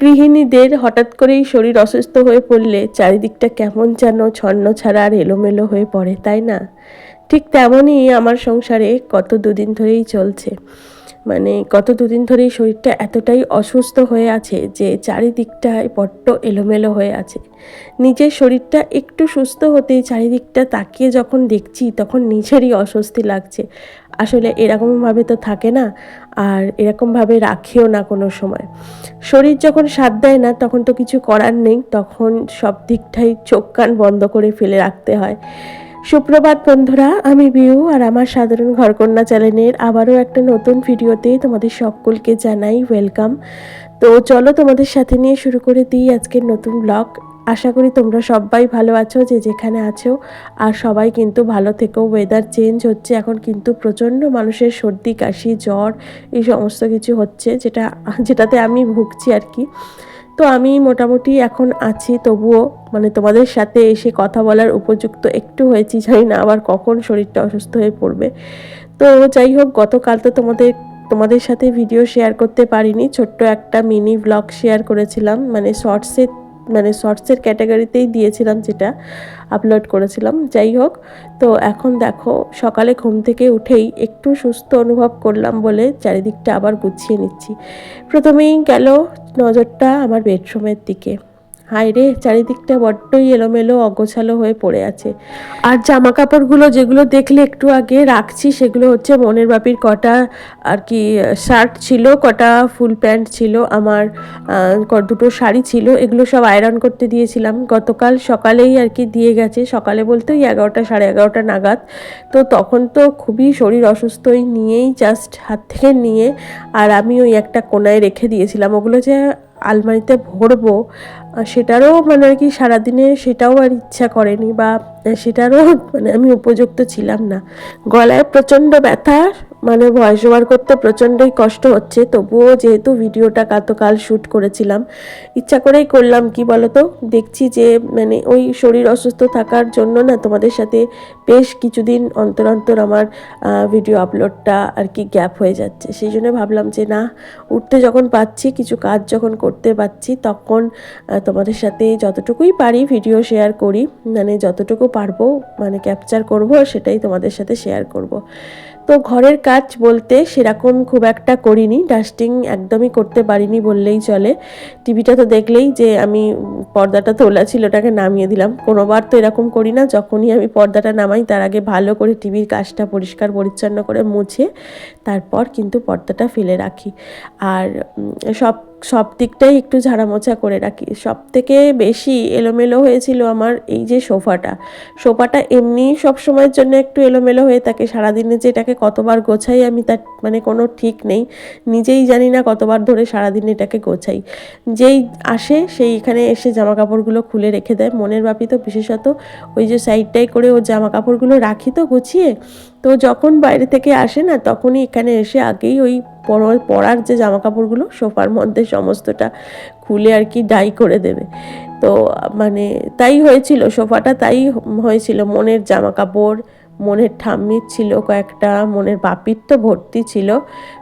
গৃহিণীদের হঠাৎ করেই শরীর অসুস্থ হয়ে পড়লে চারিদিকটা কেমন যেন ছন্ন ছাড়া আর এলোমেলো হয়ে পড়ে, তাই না? ঠিক তেমনই আমার সংসারে কত দুদিন ধরেই চলছে। মানে গত দুদিন ধরেই শরীরটা এতটাই অসুস্থ হয়ে আছে যে চারিদিকটায় বড্ড এলোমেলো হয়ে আছে। নিজের শরীরটা একটু সুস্থ হতেই চারিদিকটা তাকিয়ে যখন দেখছি তখন নিজেরই অস্বস্তি লাগছে। আসলে এরকমভাবে তো থাকে না, আর এরকমভাবে রাখেও না কোনো সময়। শরীর যখন সাথ দেয় না তখন তো কিছু করার নেই, তখন সব দিকটাই চোখ কান বন্ধ করে ফেলে রাখতে হয়। সুপ্রভাত বন্ধুরা, আমি বিউ আর আমার সাধারণ ঘরকন্যা চ্যানেলের আবারও একটা নতুন ভিডিওতে তোমাদের সকলকে জানাই ওয়েলকাম। তো চলো তোমাদের সাথে নিয়ে শুরু করে দিই আজকের নতুন ব্লগ। আশা করি তোমরা সবাই ভালো আছো, যে যেখানে আছো, আর সবাই কিন্তু ভালো থেকেও ওয়েদার চেঞ্জ হচ্ছে, এখন কিন্তু প্রচণ্ড মানুষের সর্দি, কাশি, জ্বর, এই সমস্ত কিছু হচ্ছে, যেটা, যেটাতে আমি ভুগছি আর কি। তো আমি মোটামুটি এখন আছি, তবুও মানে তোমাদের সাথে এসে কথা বলার উপযুক্ত একটু হয়েছি, জানি না আবার কখন শরীরটা অসুস্থ হয়ে পড়বে। তো যাই হোক, গতকাল তো তোমাদের তোমাদের সাথে ভিডিও শেয়ার করতে পারিনি, ছোট্ট একটা মিনি ব্লগ শেয়ার করেছিলাম মানে শর্টসে মানে শর্টসের ক্যাটাগরিতেই দিয়েছিলাম যেটা আপলোড করেছিলাম। যাই হোক, তো এখন দেখো, সকালে ঘুম থেকে উঠেই একটু সুস্থ অনুভব করলাম বলে চারিদিকটা আবার গুছিয়ে নিচ্ছি। প্রথমেই গেল নজরটা আমার বেডরুমের দিকে। হাই রে, চারিদিকটা বড্ডই এলোমেলো, অগোছালো হয়ে পড়ে আছে। আর জামা কাপড়গুলো যেগুলো দেখলে একটু আগে রাখছি, সেগুলো হচ্ছে মনের বাপির কটা, আর কি, শার্ট ছিল, কটা ফুল প্যান্ট ছিল, আমার দুটো শাড়ি ছিল, এগুলো সব আয়রন করতে দিয়েছিলাম। গতকাল সকালেই আর কি দিয়ে গেছে, সকালে বলতে ওই এগারোটা, সাড়ে এগারোটা নাগাদ। তো তখন তো খুবই শরীর অসুস্থই, নিয়েই জাস্ট হাত থেকে নিয়ে, আর আমি ওই একটা কোনায় রেখে দিয়েছিলাম। ওগুলো যে আলমারিতে ভরবো সেটারও মানে আর কি সারাদিনে সেটাও আর ইচ্ছা করেনি বা সেটারও মানে আমি উপযুক্ত ছিলাম না। গলায় প্রচণ্ড ব্যথা মানে ভয়েস ওভার করতে প্রচণ্ডই কষ্ট হচ্ছে, তবুও যেহেতু ভিডিওটা গতকাল শ্যুট করেছিলাম, ইচ্ছা করেই করলাম, কি বলতো? দেখছি যে মানে ওই শরীর অসুস্থ থাকার জন্য না তোমাদের সাথে বেশ কিছুদিন অন্তর অন্তর আমার ভিডিও আপলোডটা আর কি গ্যাপ হয়ে যাচ্ছে। সেই জন্য ভাবলাম যে, না, উঠতে যখন পাচ্ছি, কিছু কাজ যখন করতে পারছি তখন তোমাদের সাথে যতটুকুই পারি ভিডিও শেয়ার করি। মানে যতটুকু পারব মানে ক্যাপচার করব, সেটাই তোমাদের সাথে শেয়ার করব। তো ঘরের কাজ বলতে সেরকম খুব একটা করিনি। ডাস্টিং একদমই করতে পারিনি বললেই চলে। টিভিটা তো দেখলেই যে আমি পর্দাটা তোলা ছিল ওটাকে নামিয়ে দিলাম। কোনোবার তো এরকম করি না, যখনই আমি পর্দাটা নামাই তার আগে ভালো করে টিভির কাজটা পরিষ্কার পরিচ্ছন্ন করে মুছে তারপর কিন্তু পর্দাটা ফেলে রাখি। আর সব সব দিকটাই একটু ঝাড়ামোছা করে রাখি। সব থেকে বেশি এলোমেলো হয়েছিল আমার এই যে সোফাটা। সোফাটা এমনি সব সময়ের জন্য একটু এলোমেলো হয়ে থাকে। সারাদিনে যে এটাকে কতবার গোছাই আমি তার মানে কোনো ঠিক নেই। নিজেই জানি না কতবার ধরে সারাদিন এটাকে গোছাই। যেই আসে সেই এখানে এসে জামা কাপড়গুলো খুলে রেখে দেয়। মনের বাপি তো বিশেষত ওই যে সাইডটাই করে ও জামা কাপড়গুলো রাখি তো গুছিয়ে। তো যখন বাইরে থেকে আসে না, তখনই এখানে এসে আগেই ওই পরার যে জামা কাপড়গুলো সোফার মধ্যে সমস্তটা খুলে আর কি ডাই করে দেবে। তো মানে তাই হয়েছিল, সোফাটা তাই হয়েছিল, মনের জামা কাপড় মনের ঠাম্মির ছিল, কয়েকটা মনের বাপির তো ভর্তি ছিল।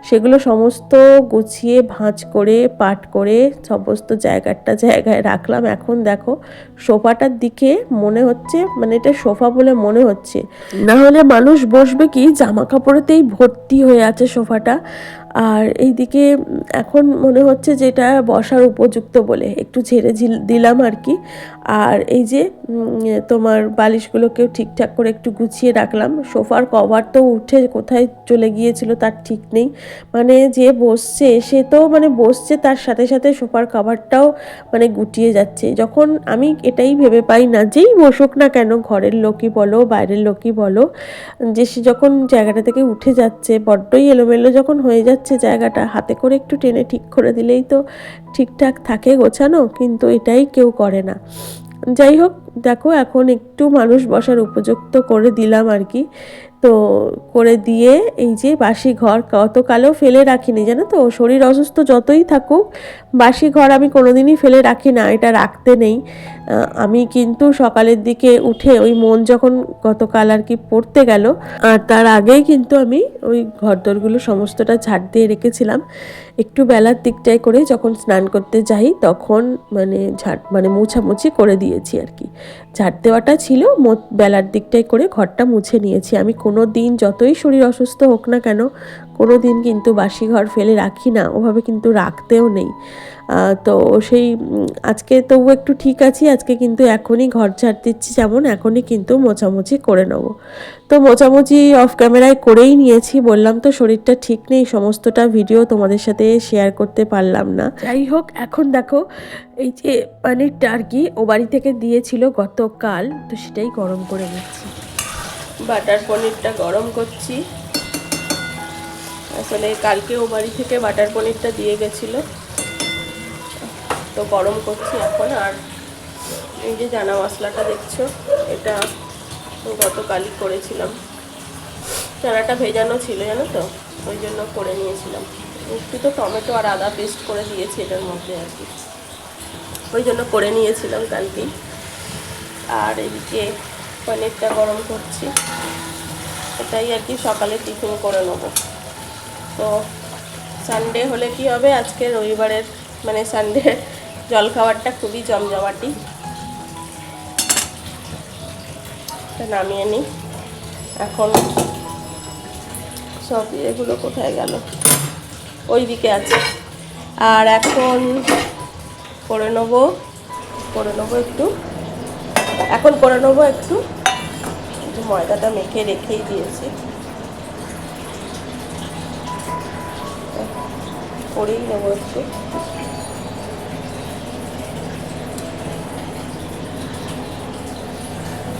সেগুলো সমস্ত গুছিয়ে, ভাঁজ করে, পাট করে সমস্ত জায়গাটা জায়গায় রাখলাম। এখন দেখো, সোফাটার দিকে মনে হচ্ছে মানে এটা সোফা বলে মনে হচ্ছে। না হলে মানুষ বসবে কি, জামা কাপড়েতেই ভর্তি হয়ে আছে সোফাটা। আর এইদিকে এখন মনে হচ্ছে যেটা বসার উপযুক্ত বলে একটু ঝেড়ে দিলাম আর কি। আর এই যে তোমার বালিশগুলোকেও ঠিকঠাক করে একটু গুছিয়ে রাখলাম। সোফার কভার তো উঠে কোথায় চলে গিয়েছিল তার ঠিক নেই। মানে যে বসছে, সে তো মানে বসছে তার সাথে সাথে সোফার কভারটাও মানে গুটিয়ে যাচ্ছে। যখন আমি এটাই ভেবে পাই না, যেই বসুক না কেন, ঘরের লোকই বলো, বাইরের লোকই বলো, যে সে যখন জায়গাটা থেকে উঠে যাচ্ছে, বড্ডই এলোমেলো যখন হয়ে যাচ্ছে জায়গাটা, হাতে করে একটু টেনে ঠিক করে দিলেই তো ঠিকঠাক থাকে গোছানো, কিন্তু এটাই কেউ করে না। যাই হোক, দেখো এখন একটু মানুষ বসার উপযুক্ত করে দিলাম আর কি। তো করে দিয়ে এই যে বাসি ঘর কতকালেও ফেলে রাখিনি, জানো তো? শরীর অসুস্থ যতই থাকুক, বাসি ঘর আমি কোনোদিনই ফেলে রাখি না, এটা রাখতে নেই। আমি কিন্তু সকালের দিকে উঠে ওই মন যখন গতকাল আর কি পড়তে গেল, আর তার আগেই কিন্তু আমি ওই ঘরদোরগুলো সমস্তটা ঝাড় দিয়ে রেখেছিলাম। একটু বেলার দিকটায় করে যখন স্নান করতে যাই, তখন মানে ঝাড় মানে মুছামুছি করে দিয়েছি আর কি। ঝাড় দেওয়াটা ছিল বেলার দিকটায় করে ঘরটা মুছে নিয়েছি। আমি কোনো দিন যতই শরীর অসুস্থ হোক না কেন, কোনো দিন কিন্তু বাসি ঘর ফেলে রাখি না, ওভাবে কিন্তু রাখতেও নেই। তো সেই আজকে তবু একটু ঠিক আছি, আজকে কিন্তু এখনই ঘর ঝাড় দিচ্ছি যেমন এখনই কিন্তু মোছামুছি করে নেব। তো মোছামুছি অফ ক্যামেরায় করেই নিয়েছি, বললাম তো শরীরটা ঠিক নেই, সমস্তটা ভিডিও তোমাদের সাথে শেয়ার করতে পারলাম না। যাই হোক, এখন দেখো, এই যে পানিরটা আর কি ও বাড়ি থেকে দিয়েছিল গতকাল, তো সেটাই গরম করে নিচ্ছি। বাটার পনিরটা গরম করছি। আসলে কালকে ও বাড়ি থেকে বাটার পনিরটা দিয়ে গেছিল। তো গরম করছি এখন, আর এই যে জানা মশলাটা দেখছ, এটা গতকালই করেছিলাম। চানাটা ভেজানো ছিল, জানো তো? ওই জন্য করে নিয়েছিলাম। একটু তো টমেটো আর আদা পেস্ট করে দিয়েছি এটার মধ্যে আর কি। ওই জন্য করে নিয়েছিলাম কালকেই আর এদিকে পনিরটা গরম করছি, এটাই আর কি সকালে টিফিন করে নেব। তো সানডে হলে কি হবে? আজকে রবিবারের মানে সানডে জলখাবারটা খুবই জমজমাটি। নামিয়ে নিই। এখন সব এগুলো কোথায় গেল? ওই দিকে আছে। আর এখন করে নেব করে নেব একটু। এখন করে নেব একটু ময়দাটা মেখে রেখেই দিয়েছি। করেই নেব একটু।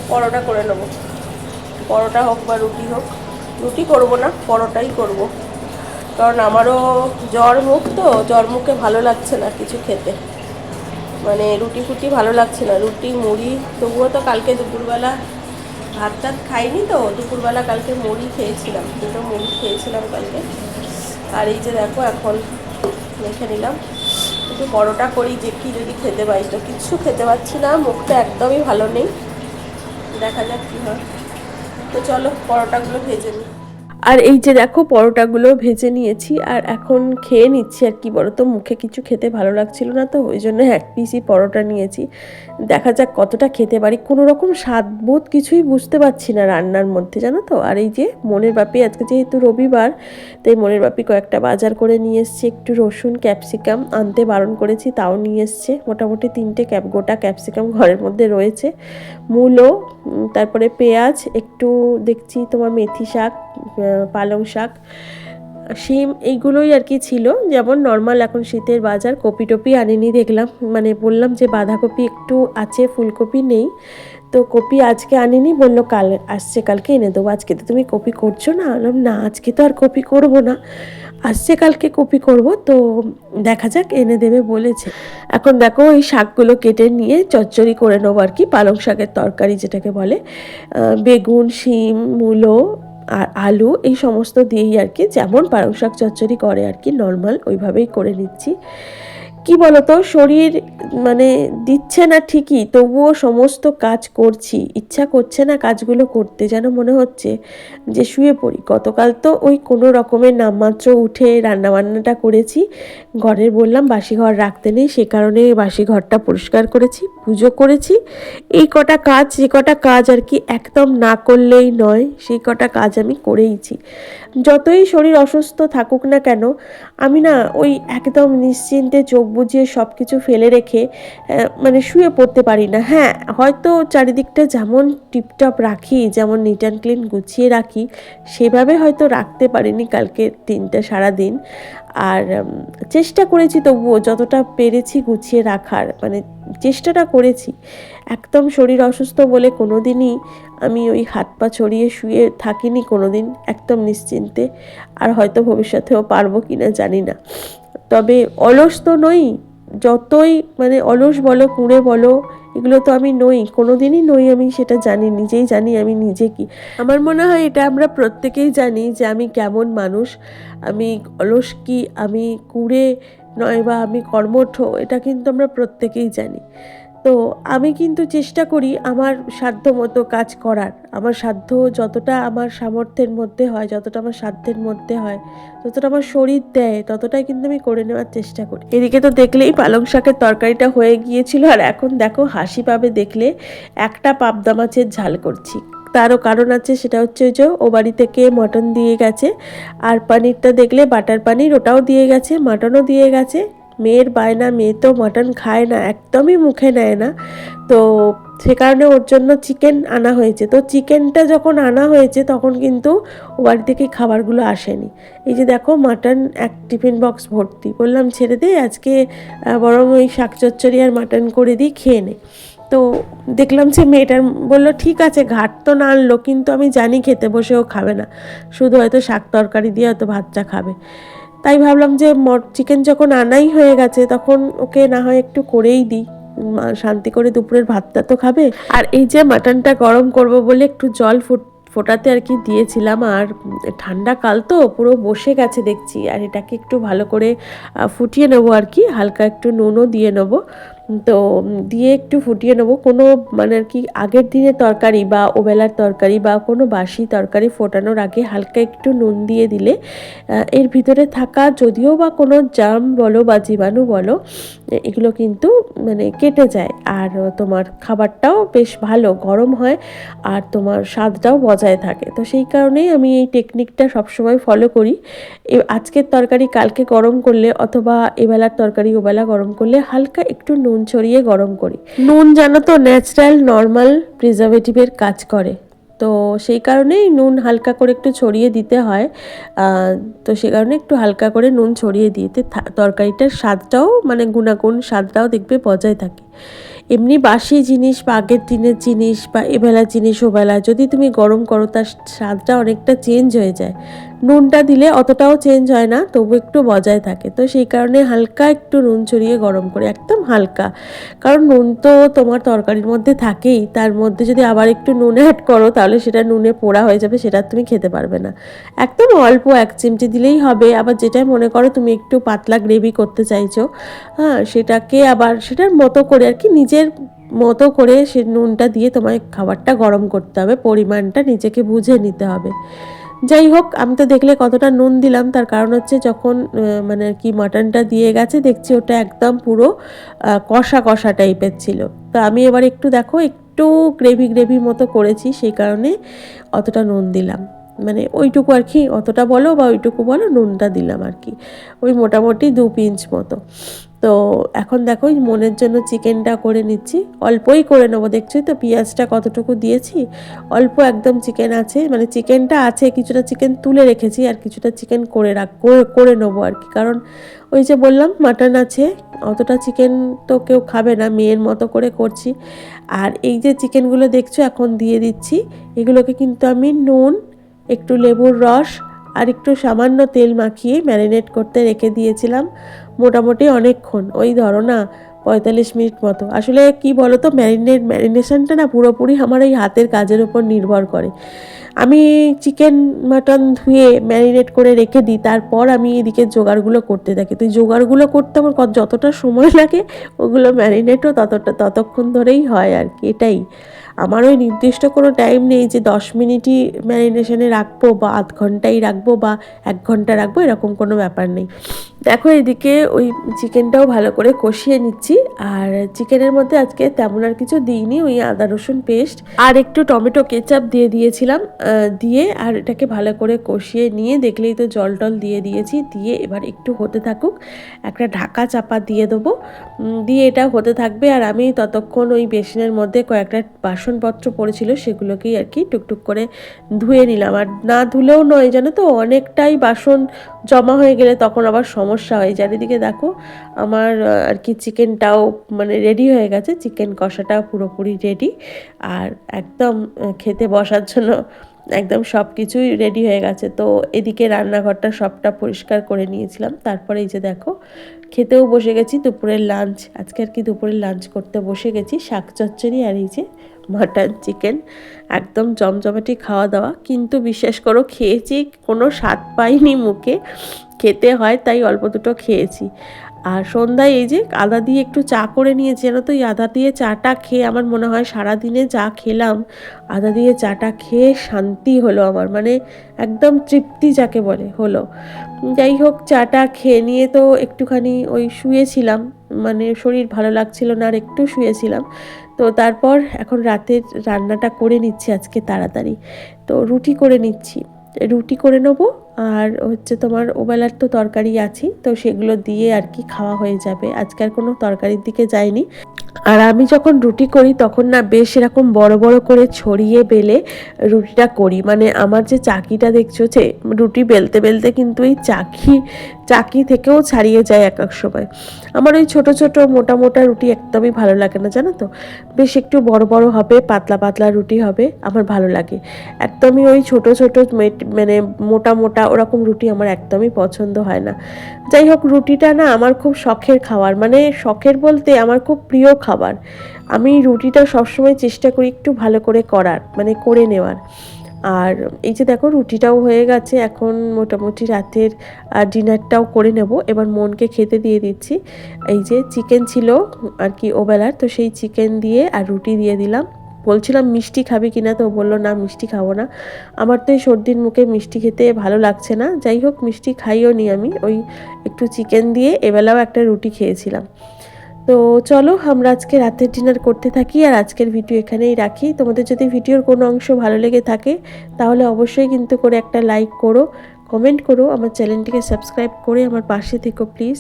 পরোটা করে নেব। পরোটা হোক বা রুটি হোক, রুটি করব না, পরোটাই করব। কারণ আমারও জ্বর মুখ তো, জ্বর মুখে ভালো লাগছে না কিছু খেতে। মানে রুটি ফুটি ভালো লাগছে না। রুটি, মুড়ি, তবুও তো কালকে দুপুরবেলা ভাত টাত খাইনি তো, দুপুরবেলা কালকে মুড়ি খেয়েছিলাম। দুটো মুড়ি খেয়েছিলাম কালকে। আর এই যে দেখো, এখন মেখে নিলাম। একটু পরোটা করি যে কি যদি খেতে পাই। তো কিচ্ছু খেতে পাচ্ছি না, মুখটা একদমই ভালো নেই। দেখা যাক কী হয়। তো চলো পরোটাগুলো ভেজে নিই। আর এই যে দেখো, পরোটাগুলো ভেজে নিয়েছি আর এখন খেয়ে নিচ্ছি আর কি বলো তো মুখে কিছু খেতে ভালো লাগছিল না তো, ওই জন্য এক পিসই পরোটা নিয়েছি। দেখা যাক কতটা খেতে পারি। কোনো রকম স্বাদ বোধ কিছুই বুঝতে পারছি না রান্নার মধ্যে, জানো তো? আর এই যে মনের বাপি আজকে যেহেতু রবিবার, তাই মনের বাপি কয়েকটা বাজার করে নিয়ে এসছে। একটু রসুন, ক্যাপসিকাম আনতে বারণ করেছি, তাও নিয়ে এসছে। মোটামুটি তিনটে ক্যাপ, গোটা ক্যাপসিকাম ঘরের মধ্যে রয়েছে। মূলো তারপরে পেঁয়াজ, একটু দেখছি তোমার মেথি শাক পালং শাক, শিম, এইগুলোই আর কি ছিল। যেমন নর্মাল এখন শীতের বাজার কপি টপি আনিনি দেখলাম। মানে বললাম যে বাঁধাকপি একটু আছে, ফুলকপি নেই। তো কপি আজকে আনিনি, বলল কাল আসছে, কালকে এনে দেবো। আজকে তো তুমি কপি করছ না? বললাম, না, আজকে তো আর কপি করব না। আসছে, কালকে কপি করব। তো দেখা যাক, এনে দেবে বলেছে। এখন দেখো ওই শাকগুলো কেটে নিয়ে চচ্চড়ি করে নেব আর কি, পালং শাকের তরকারি যেটাকে বলে। বেগুন, শিম, মূলো আর আলু, এই সমস্ত দিয়েই আর কি যেমন পালং শাক চচ্চড়ি করে আর কি নর্মাল ওইভাবেই করে নিচ্ছি। কি বলতো, শরীর মানে দিচ্ছে না ঠিকই, তবুও সমস্ত কাজ করছি, ইচ্ছা করছে না কাজগুলো করতে, যেন মনে হচ্ছে যে শুয়ে পড়ি। গতকাল তো ওই কোনো রকমের নামমাত্র উঠে রান্নাবান্নাটা করেছি, ঘরের বললাম বাসি ঘর রাখতে নেই, সে কারণে বাসি ঘরটা পরিষ্কার করেছি, পুজো করেছি। এই কটা কাজ, যে কটা কাজ আর কি একদম না করলেই নয়, সেই কটা কাজ আমি করেইছি। যতই শরীর অসুস্থ থাকুক না কেন, আমি না ওই একদম নিশ্চিন্তে চোখ বুজিয়ে সব কিছু ফেলে রেখে মানে শুয়ে পড়তে পারি না। হ্যাঁ হয়তো চারিদিকটা যেমন টিপটপ রাখি, যেমন নিট অ্যান্ড ক্লিন গুছিয়ে রাখি, সেভাবে হয়তো রাখতে পারিনি কালকে দিনটা সারা দিন আর চেষ্টা করেছি তবুও যতটা পেরেছি গুছিয়ে রাখার মানে চেষ্টাটা করেছি। একদম শরীর অসুস্থ বলে কোনো দিনই আমি ওই হাত পা ছড়িয়ে শুয়ে থাকিনি কোনো দিন একদম নিশ্চিন্তে। আর হয়তো ভবিষ্যতেও পারব কি না জানি না। তবে অলস তো নই, যতই মানে অলস বলো কুঁড়ে বলো, এগুলো তো আমি নই কোনো দিনই নই আমি সেটা জানি, নিজেই জানি আমি নিজে কি। আমার মনে হয় এটা আমরা প্রত্যেকেই জানি যে আমি কেমন মানুষ, আমি অলস কি, আমি কুঁড়ে নয় বা আমি কর্মঠ, এটা কিন্তু আমরা প্রত্যেকেই জানি। তো আমি কিন্তু চেষ্টা করি আমার সাধ্য মতো কাজ করার। আমার সাধ্য যতটা আমার সামর্থ্যের মধ্যে হয়, যতটা আমার সাধ্যের মধ্যে হয়, যতটা আমার শরীর দেয়, ততটাই কিন্তু আমি করে নেওয়ার চেষ্টা করি। এদিকে তো দেখলেই পালং শাকের তরকারিটা হয়ে গিয়েছিল আর এখন দেখো হাসি পাবে দেখলে একটা পাবদা মাছের ঝাল করছি। তারও কারণ আছে সেটা হচ্ছে যে ও বাড়ি থেকে মটন দিয়ে গেছে আর পানিরটা দেখলে বাটার পানির ওটাও দিয়ে গেছে, মাটনও দিয়ে গেছে মেয়ের বায়না, মেয়ে তো মাটন খায় না, একদমই মুখে নেয় না। তো সে কারণে ওর জন্য চিকেন আনা হয়েছে। তো চিকেনটা যখন আনা হয়েছে, তখন কিন্তু ও বাড়ি থেকে খাবারগুলো আসেনি। এই যে দেখো, মাটন এক টিফিন বক্স ভর্তি। বললাম, ছেড়ে দে, আজকে বরং ওই শাক চচ্চড়ি আর মাটন করে দিই, খেয়ে নে। তো দেখলাম যে মেয়েটার বলল, ঠিক আছে, ঘাট তো না আনলো, কিন্তু আমি জানি খেতে বসেও খাবে না। শুধু হয়তো শাক তরকারি দিয়ে হয়তো ভাতটা খাবে। তাই ভাবলাম যে মট চিকেন যখন আনাই হয়ে গেছে, তখন ওকে না হয় একটু করেই দিই। শান্তি করে দুপুরের ভাতটা তো খাবে। আর এই যে মাটনটা গরম করব বলে একটু জল ফুট, ফোটাতে আর কি দিয়েছিলাম, আর ঠান্ডা কাল তো, পুরো বসে গেছে দেখছি। আর এটাকে একটু ভালো করে ফুটিয়ে নেব আর কি, হালকা একটু নুনও দিয়ে নেব। তো দিয়ে একটু ফুটিয়ে নেব। কোনো মানে আর কি আগের দিনের তরকারি বা ওবেলার তরকারি বা কোনো বাসি তরকারি ফোটানোর আগে হালকা একটু নুন দিয়ে দিলে এর ভিতরে থাকা যদিও বা কোনো জাম বলো বা জীবাণু বলো এগুলো কিন্তু মানে কেটে যায়। আর তোমার খাবারটাও বেশ ভালো, গরম হয় আর তোমার স্বাদটাও বজায় থাকে। তো সেই কারণেই আমি এই টেকনিকটা সবসময় ফলো করি। আজকের তরকারি কালকে গরম করলে অথবা এবেলার তরকারি ওবেলা গরম করলে হালকা একটু নুন ছড়িয়ে গরম করি। নুন জানো তো ন্যাচারাল নর্মাল প্রিজারভেটিভের কাজ করে। তো সেই কারণেই নুন হালকা করে একটু ছড়িয়ে দিতে হয়। তো সে কারণে একটু হালকা করে নুন ছড়িয়ে দিতে তরকারিটার স্বাদটাও মানে গুণাগুণ স্বাদটাও দেখবে বজায় থাকে। এমনি বাসি জিনিস বা আগের দিনের জিনিস বা এবেলার জিনিস, ওবেলা যদি তুমি গরম করো, তার স্বাদটা অনেকটা চেঞ্জ হয়ে যায়। নুনটা দিলে অতটাও চেঞ্জ হয় না, তবু একটু বজায় থাকে। তো সেই কারণে হালকা একটু নুন ছড়িয়ে গরম করে, একদম হালকা। কারণ নুন তো তোমার তরকারির মধ্যে থাকেই, তার মধ্যে যদি আবার একটু নুন অ্যাড করো, তাহলে সেটা নুনে পোড়া হয়ে যাবে, সেটা তুমি খেতে পারবে না। একদম অল্প এক চিমটি দিলেই হবে, আবার যেটাই মনে করো তুমি একটু পাতলা গ্রেভি করতে চাইছো হ্যাঁ সেটাকে আবার সেটার মতো করে আর কি, নিজের মতো করে সে নুনটা দিয়ে তোমায় খাবারটা গরম করতে হবে, পরিমাণটা নিজেকে বুঝে নিতে হবে। যাই হোক, আমি তো দেখলে কতটা নুন দিলাম। তার কারণ হচ্ছে যখন মানে কি মাটনটা দিয়ে গেছে, দেখছি ওটা একদম পুরো কষা কষা টাইপের ছিল। তো আমি এবার একটু দেখো, একটু গ্রেভি গ্রেভি মতো করেছি, সেই কারণে অতটা নুন দিলাম। মানে ওইটুকু আর কি, অতটা বলো বা ওইটুকু বলো, নুনটা দিলাম আর কি। ওই মোটামুটি দু পিঞ্চ মতো। তো এখন দেখো মনের জন্য চিকেনটা করে নিচ্ছি। অল্পই করে নেব দেখছোই তো পেঁয়াজটা কতটুকু দিয়েছি? অল্প একদম চিকেন আছে মানে চিকেনটা আছে, কিছুটা চিকেন তুলে রেখেছি আর কিছুটা চিকেন করে রাখ করে নেব আর কি। কারণ ওই যে বললাম, মাটন আছে, অতটা চিকেন তো কেউ খাবে না, মেয়ের মতো করে করছি। আর এই যে চিকেনগুলো দেখছ, এখন দিয়ে দিচ্ছি। এগুলোকে কিন্তু আমি নুন, একটু লেবুর রস আর একটু সামান্য তেল মাখিয়ে ম্যারিনেট করতে রেখে দিয়েছিলাম মোটামুটি অনেকক্ষণ। ওই ধরো না, পঁয়তাল্লিশ মিনিট মতো। আসলে কি বলো তো ম্যারিনেট, ম্যারিনেশনটা না পুরোপুরি আমার এই হাতের কাজের উপর নির্ভর করে। আমি চিকেন, মাটন ধুয়ে ম্যারিনেট করে রেখে দিই, তারপর আমি এদিকে জোগাড়গুলো করতে থাকি। তো জোগাড়গুলো করতে আমার যতটা সময় লাগে, ওগুলো ম্যারিনেটও ততটা, ততক্ষণ ধরেই হয় আর কি, এটাই। আমার ওই নির্দিষ্ট কোনো টাইম নেই যে দশ মিনিটই ম্যারিনেশনে রাখব বা আধ ঘন্টাই রাখব বা এক ঘণ্টা রাখব, এরকম কোনো ব্যাপার নেই। দেখো, এদিকে ওই চিকেনটাও ভালো করে কষিয়ে নিচ্ছি, আর চিকেনের মধ্যে আজকে তেমন আর কিছু দিইনি, ওই আদা, রসুন পেস্ট আর একটু টমেটো কেচাপ দিয়ে দিয়েছিলাম দিয়ে আর এটাকে ভালো করে কষিয়ে নিয়ে, দেখলেই তো জল টল দিয়ে দিয়েছি, দিয়ে এবার একটু হতে থাকুক, একটা ঢাকা চাপা দিয়ে দেবো। দিয়ে এটা হতে থাকবে, আর আমি ততক্ষণ ওই বেসিনের মধ্যে কয়েকটা বাসনপত্র পড়েছিল সেগুলোকেই আর কি টুকটুক করে ধুয়ে নিলাম। আর না ধুলেও নয়, জানো তো? অনেকটাই বাসন জমা হয়ে গেলে তখন আবার সমস্যা হয়। চারিদিকে দেখো, আমার আর কি চিকেনটাও মানে রেডি হয়ে গেছে। চিকেন কষাটা পুরোপুরি রেডি আর একদম খেতে বসার জন্য একদম সব কিছুই রেডি হয়ে গেছে। তো এদিকে রান্নাঘরটা সবটা পরিষ্কার করে নিয়েছিলাম। তারপরে এই যে দেখো, খেতেও বসে গেছি। দুপুরের লাঞ্চ আজকে আর কি দুপুরের লাঞ্চ করতে বসে গেছি। শাক চচ্চড়ি আর এই যে মাটন চিকেন একদম জমজমাটি খাওয়া দাওয়া। কিন্তু বিশ্বাস করো খেয়েছি, কোনো স্বাদ পাইনি মুখে। খেতে হয়, তাই অল্প দুটো খেয়েছি। আর সন্ধ্যায় এই যে আদা দিয়ে একটু চা করে নিয়েছি, জানো তো? এই আদা দিয়ে চাটা খেয়ে আমার মনে হয় সারা দিনে যা খেলাম, আদা দিয়ে চাটা খেয়ে শান্তি হলো আমার মানে একদম তৃপ্তি যাকে বলে হলো। যাই হোক, চাটা খেয়ে নিয়ে তো একটুখানি ওই শুয়েছিলাম মানে শরীর ভালো লাগছিল না আর একটু শুয়েছিলাম। তো তারপর এখন রাতের রান্নাটা করে নিচ্ছি আজকে তাড়াতাড়ি। তো রুটি করে নিচ্ছি। রুটি করে নেব আর হচ্ছে তোমার ওবেলার তো তরকারি আছে তো সেগুলো দিয়ে আর কি খাওয়া হয়ে যাবে। আজকাল কোনো তরকারির দিকে যায়নি আর আমি যখন রুটি করি তখন না বেশ এরকম বড় বড় করে ছড়িয়ে বেলে রুটিটা করি। মানে আমার যে চাকিটা দেখছ যে, রুটি বেলতে বেলতে কিন্তু এই চাকি চাকি থেকেও ছাড়িয়ে যায় এক এক সময়। আমার ওই ছোট ছোট মোটা মোটা রুটি একদমই ভালো লাগে না, জানো তো? বেশ একটু বড় বড় হবে, পাতলা পাতলা রুটি হবে, আমার ভালো লাগে। একদমই ওই ছোট ছোট মানে মোটা মোটা ওরকম রুটি আমার একদমই পছন্দ হয় না। যাই হোক, রুটিটা না আমার খুব শখের খাবার। মানে শখের বলতে আমার খুব প্রিয় খাবার। আমি রুটিটা সবসময় চেষ্টা করি একটু ভালো করে করার মানে করে নেওয়ার। আর এই যে দেখো, রুটিটাও হয়ে গেছে। এখন মোটামুটি রাতের ডিনারটাও করে নেব। এবার মনকে খেতে দিয়ে দিচ্ছি। এই যে চিকেন ছিল আর কি ওবেলার, তো সেই চিকেন দিয়ে আর রুটি দিয়ে দিলাম। বলছিলাম, মিষ্টি খাবি কিনা? তো বলল, না, মিষ্টি খাব না। আমার তো এই সর্দির মুখে মিষ্টি খেতে ভালো লাগছে না। যাই হোক, মিষ্টি খাইও নি আমি। ওই একটু চিকেন দিয়ে এবেলাও একটা রুটি খেয়েছিলাম। তো চলো, আমরা আজকে রাতের ডিনার করতে থাকি আর আজকের ভিডিও এখানেই রাখি। তোমাদের যদি ভিডিওর কোনো অংশ ভালো লেগে থাকে, তাহলে অবশ্যই কিন্তু করে একটা লাইক করো, কমেন্ট করো, আমার চ্যানেলটিকে সাবস্ক্রাইব করে আমার পাশে থেকো, প্লিজ।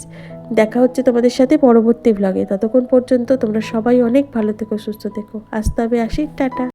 দেখা হচ্ছে তোমাদের সাথে পরবর্তী ব্লগে ততক্ষণ পর্যন্ত তোমরা সবাই অনেক ভালো থেকো, সুস্থ থেকো। আসতে হবে আসি, টাটা।